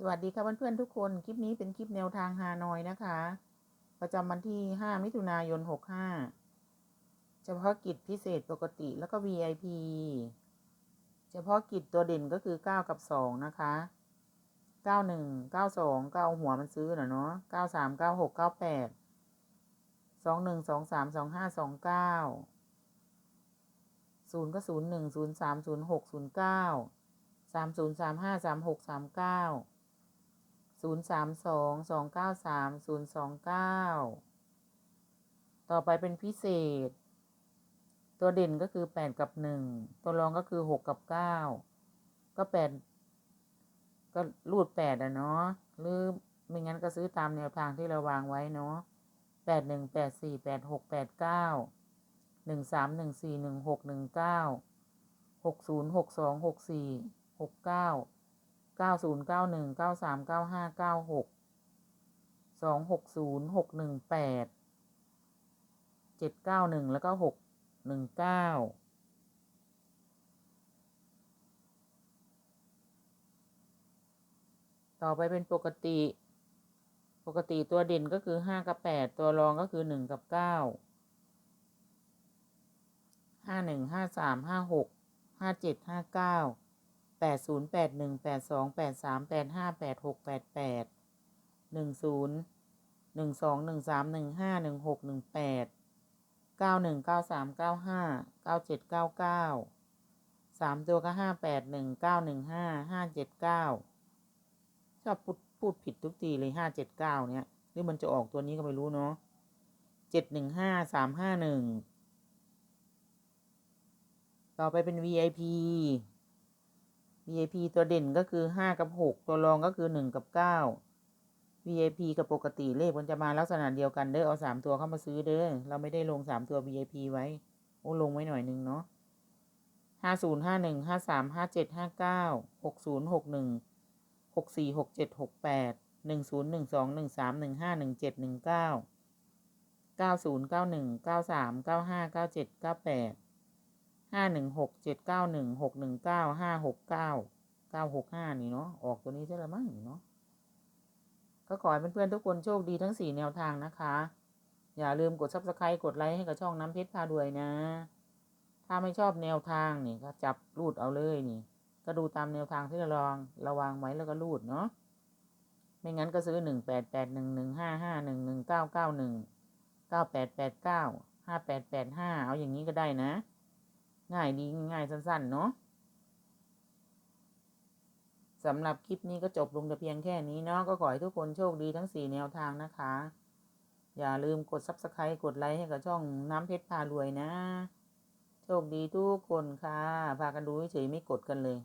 สวัสดีค่ะเพื่อนๆทุกคน คลิปนี้เป็นคลิปแนวทางฮานอยนะคะ ประจำวันที่ 5 มิถุนายน 65 เฉพาะกิจพิเศษปกติแล้วก็ VIP เฉพาะกิจตัวเด่นก็คือ 9 กับ 2 นะคะ 91 92ก็เอาหัวมันซื้อน่ะเนาะ93 96 98 21 23 25 29 0 ก็ 01 03 06 09 30 35 36 39 ศูนย์สามสองสองเก้าสามศูนย์สองเก้าต่อไปเป็นพิเศษ ตัวเด่นก็คือแปดกับหนึ่งตัวรองก็คือหกกับเก้าก็แปดก็รูดแปดอะเนาะหรือไม่งั้นก็ซื้อตามแนวทางที่เราวางไว้เนาะแปดหนึ่งแปดสี่แปดหกแปดเก้าหนึ่งสามหนึ่งสี่หนึ่งหกหนึ่งเก้าหกศูนย์หกสองหกสี่หกเก้า เก้าศูนย์เก้าหนึ่งเก้าสามเก้าห้าเก้าหกสองหกศูนย์หกหนึ่งแปดเจ็ดเก้าหนึ่งแล้วก็หกหนึ่งเก้าต่อไปเป็นปกติ ปกติตัวเด่นก็คือห้ากับแปดตัวรองก็คือหนึ่งกับเก้าห้าหนึ่งห้าสามห้าหกห้าเจ็ดห้าเก้า แปดศูนย์แปดหนึ่งแปดสองแปดสามแปดห้าแปดหกแปดแปดหนึ่งศูนย์หนึ่งสองหนึ่งสามหนึ่งห้าหนึ่งหกหนึ่งแปดเก้าหนึ่งเก้าสามเก้าห้าเก้าเจ็ดเก้าเก้าสามตัวก็ห้าแปดหนึ่งเก้าหนึ่งห้าห้าเจ็ดเก้าชอบพูดพูดผิดทุกทีเลยห้าเจ็ดเก้าเนี่ยหรือมันจะออกตัวนี้ก็ไม่รู้เนาะเจ็ดหนึ่งห้าสามห้าหนึ่งต่อไปเป็น VIP VIP ตัวเด่นก็คือห้ากับหกตัวรองก็คือหนึ่งกับเก้า VIP กับปกติเลขมันจะมาลักษณะเดียวกันเด้อเอาสามตัวเข้ามาซื้อเด้อเราไม่ได้ลงสามตัว VIP ไว้ โอ้ลงไว้หน่อยหนึ่งเนาะห้าศูนย์ห้าหนึ่งห้าสามห้าเจ็ดห้าเก้าหกศูนย์หกหนึ่งหกสี่หกเจ็ดหกแปดหนึ่งศูนย์หนึ่งสองหนึ่งสามหนึ่งห้าหนึ่งเจ็ดหนึ่งเก้าเก้าศูนย์เก้าหนึ่งเก้าสามเก้าห้าเก้าเจ็ดเก้าแปด ห้าหนึ่งหกเจ็ดเก้าหนึ่งหกหนึ่งเก้าห้าหกเก้าเก้าหกห้านี่เนาะออกตัวนี้ใช่หรือมั้งเนาะก็ขอให้เพื่อนๆทุกคนโชคดีทั้งสี่แนวทางนะคะ อย่าลืมกด subscribe กดไลค์ให้กับช่องน้ำเพชรพาด้วยนะ ถ้าไม่ชอบแนวทางนี่ก็จับรูดเอาเลยนี่ ก็ดูตามแนวทางที่เราลองระวางไว้แล้วก็รูดเนาะไม่งั้นก็ซื้อหนึ่งแปดแปดหนึ่งหนึ่งห้าห้าหนึ่งหนึ่งเก้าเก้าหนึ่งเก้าแปดแปดเก้าห้าแปดแปดห้าเอาอย่างนี้ก็ได้นะ ง่ายดีง่ายสั้นๆ เนาะสำหรับคลิปนี้ก็จบลงแต่เพียงแค่นี้เนาะก็ขอให้ทุกคนโชคดีทั้ง 4 แนวทางนะคะ อย่าลืมกด Subscribe กดไลค์ให้กับช่องน้ำเพชรพารวยนะ โชคดีทุกคนค่ะพากันดูเฉยไม่กดกันเลย